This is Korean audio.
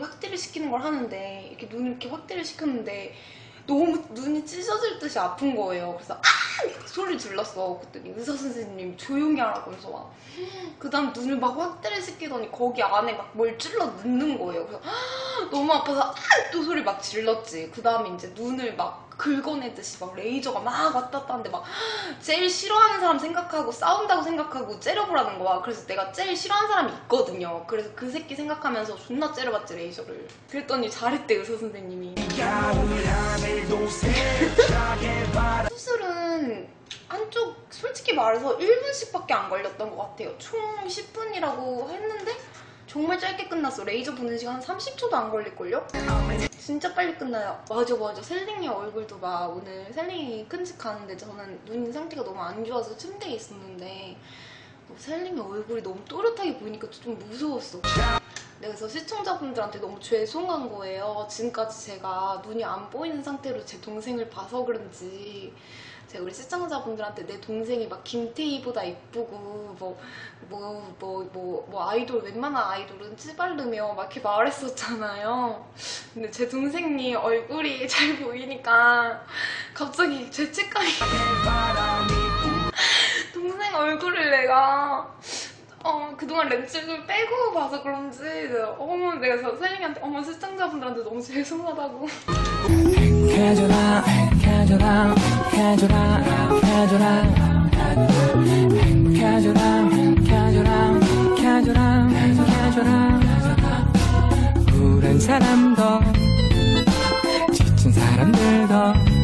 확대를 시키는 걸 하는데 이렇게 눈을 이렇게 확대를 시켰는데 너무 눈이 찢어질 듯이 아픈 거예요. 그래서 아! 소리 질렀어. 그랬더니 의사 선생님이 조용히 하라고 해서 막 그 다음 눈을 막 확대를 시키더니 거기 안에 막 뭘 찔러 넣는 거예요. 그래서 아! 너무 아파서 아! 또 소리 막 질렀지. 그 다음에 이제 눈을 막 긁어내듯이 막 레이저가 막 왔다 갔다 하는데 막 제일 싫어하는 사람 생각하고 싸운다고 생각하고 째려보라는 거야. 그래서 내가 제일 싫어하는 사람이 있거든요. 그래서 그 새끼 생각하면서 존나 째려봤지 레이저를. 그랬더니 잘했대 의사 선생님이. 수 솔직히 말해서 1분씩밖에 안 걸렸던 것 같아요. 총 10분이라고 했는데 정말 짧게 끝났어. 레이저 보는 시간 한 30초도 안 걸릴걸요? 진짜 빨리 끝나요. 맞아 맞아. 셀링이 얼굴도 막 오늘 셀링이 가는데 저는 눈 상태가 너무 안 좋아서 침대에 있었는데 뭐 셀링이 얼굴이 너무 또렷하게 보이니까 좀 무서웠어. 네, 그래서 시청자분들한테 너무 죄송한 거예요. 지금까지 제가 눈이 안 보이는 상태로 제 동생을 봐서 그런지 제가 우리 시청자분들한테 내 동생이 막 김태희보다 이쁘고 뭐 뭐 뭐 뭐 뭐 아이돌 웬만한 아이돌은 찌바르며 막 이렇게 말했었잖아요. 근데 제 동생이 얼굴이 잘 보이니까 갑자기 죄책감이 동생 얼굴을 내가 어, 그동안 렌즈를 빼고 봐서 그런지 어머 내가 선생님한테 어머 시청자분들한테 너무 죄송하다고. 사람도 지친 사람들도